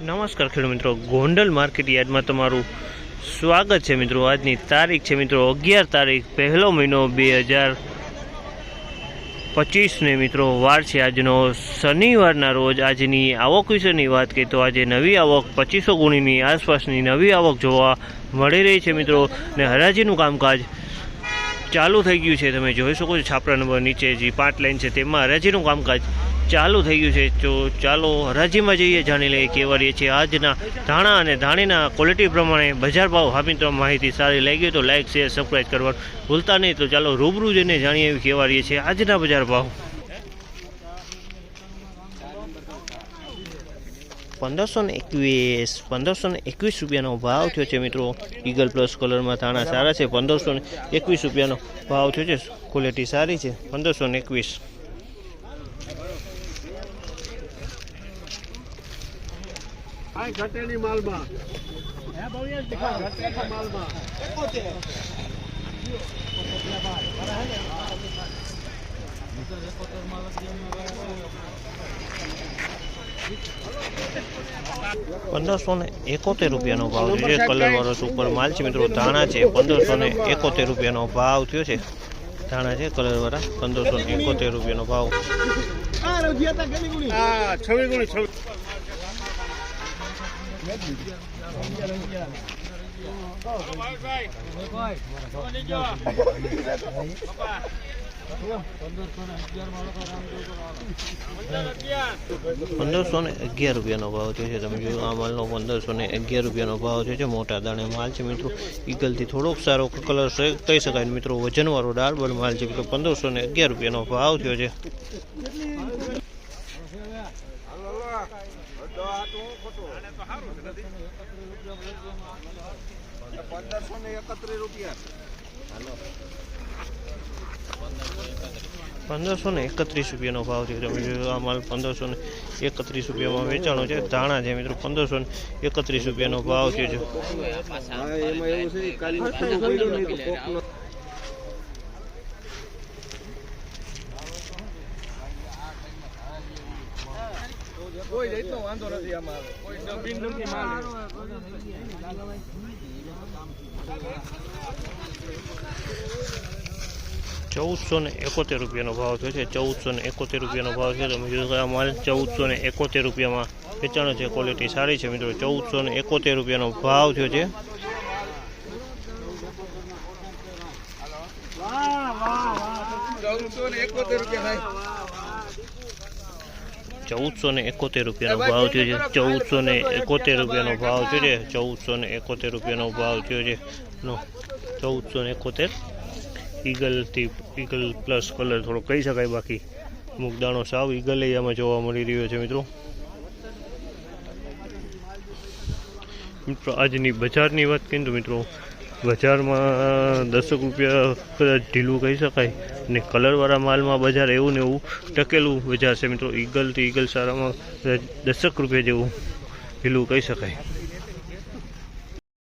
નમસ્કાર ખેડૂત મિત્રો. ગોંડલ માર્કેટ યાર્ડમાં તમારું સ્વાગત છે મિત્રો. આજની તારીખ છે મિત્રો અગિયાર તારીખ પહેલો મહિનો બે હજાર પચીસને મિત્રો વાર છે આજનો શનિવારના રોજ. આજની આવક વિશેની વાત કરીએ તો આજે નવી આવક પચીસો ગુણીની આસપાસની નવી આવક જોવા મળી રહી છે મિત્રો. ને હરાજીનું કામકાજ ચાલુ થઈ ગયું છે, તમે જોઈ શકો છો છાપરા નંબર નીચે જે પાંચ લાઈન છે, તેમાં હરાજીનું કામકાજ ચાલુ થઈ ગયું છે. તો ચાલો હરાજીમાં જઈએ, જાણી લઈએ કેવા રહી છે આજના ધાણા અને ધાણીના ક્વોલિટી પ્રમાણે બજાર ભાવ હા મિત્રો માહિતી સારી લાગી તો લાઇક શેર સબસ્ક્રાઈબ કરવાનું ભૂલતા નહીં. તો ચાલો રૂબરૂ જઈને જાણીએ કેવા રહી છે આજના બજાર ભાવ. પંદરસો ને એકવીસ, પંદરસો ને એકવીસ રૂપિયાનો ભાવ થયો છે મિત્રો. ઈગલ પ્લસ કલરમાં થાણા સારા છે, પંદરસો ને એકવીસ રૂપિયાનો ભાવ થયો છે. ક્વોલિટી સારી છે, પંદરસો ને એકવીસ. માલમાં. પંદરસો ને એકોતેર રૂપિયાનો ભાવ થયો છે. કલરવાળો સુપર માલ છે મિત્રો. ધાણા છે પંદરસો ને એકોતેર રૂપિયાનો ભાવ થયો છે. ધાણા છે કલરવાળા પંદરસો ને એકોતેર રૂપિયાનો ભાવ. છવ્વી પંદરસો ને અગિયાર રૂપિયાનો ભાવ થયો છે. તમે જોયું, આ માલનો પંદરસો ને અગિયાર રૂપિયાનો ભાવ થયો છે. મોટા દાણે માલ છે મિત્રો. ઈગલથી થોડોક સારો કલર કહી શકાય મિત્રો, વજનવાળો ડાળબલ માલ છે મિત્રો. પંદરસો ને અગિયાર રૂપિયાનો ભાવ થયો છે. પંદરસો ને એકત્રીસ રૂપિયા પંદરસો ને એકત્રીસ રૂપિયાનો ભાવ છે. તમે જોયું આ માલ પંદરસો ને એકત્રીસ રૂપિયામાં વેચાણો છે. ધાણા છે મિત્રો પંદરસો ને એકત્રીસ રૂપિયાનો ભાવ છે. જો કોઈ જાતનો વાંધો નથી અમારે કોઈ ડબીન નથી માલ ચૌદસો ને એકોતેર રૂપિયાનો ભાવ થયો છે. ચૌદસો ને એકોતેર રૂપિયાનો ભાવ છે. તમે કે આ માલ ચૌદસો ને એકોતેર રૂપિયામાં વેચાણો છે. ક્વોલિટી સારી છે મિત્રો. ચૌદસો ને એકોતેર રૂપિયાનો ભાવ થયો છે. ચૌદસો ને એકોતેર રૂપિયાનો ભાવ થયો છે. ચૌદસો ને એકોતેર રૂપિયાનો ભાવ થયો છે. ચૌદસો ને એકોતેર રૂપિયાનો ભાવ થયો છે. નો ચૌદસો ને એકોતેર. ઈગલથી ઈગલ પ્લસ કલર થોડો કહી શકાય બાકી. અમુક સાવ ઈગલ આમાં જોવા મળી રહ્યો છે મિત્રો. મિત્રો, આજની બજારની વાત કરીએ તો મિત્રો, બજારમાં દસક રૂપિયા કદાચ ઢીલું કહી શકાય ને કલરવાળા માલમાં બજાર એવું ને એવું ટકેલું બજાર છે મિત્રો. ઈગલથી ઈગલ સારામાં દસક રૂપિયા જેવું ઢીલું કહી શકાય.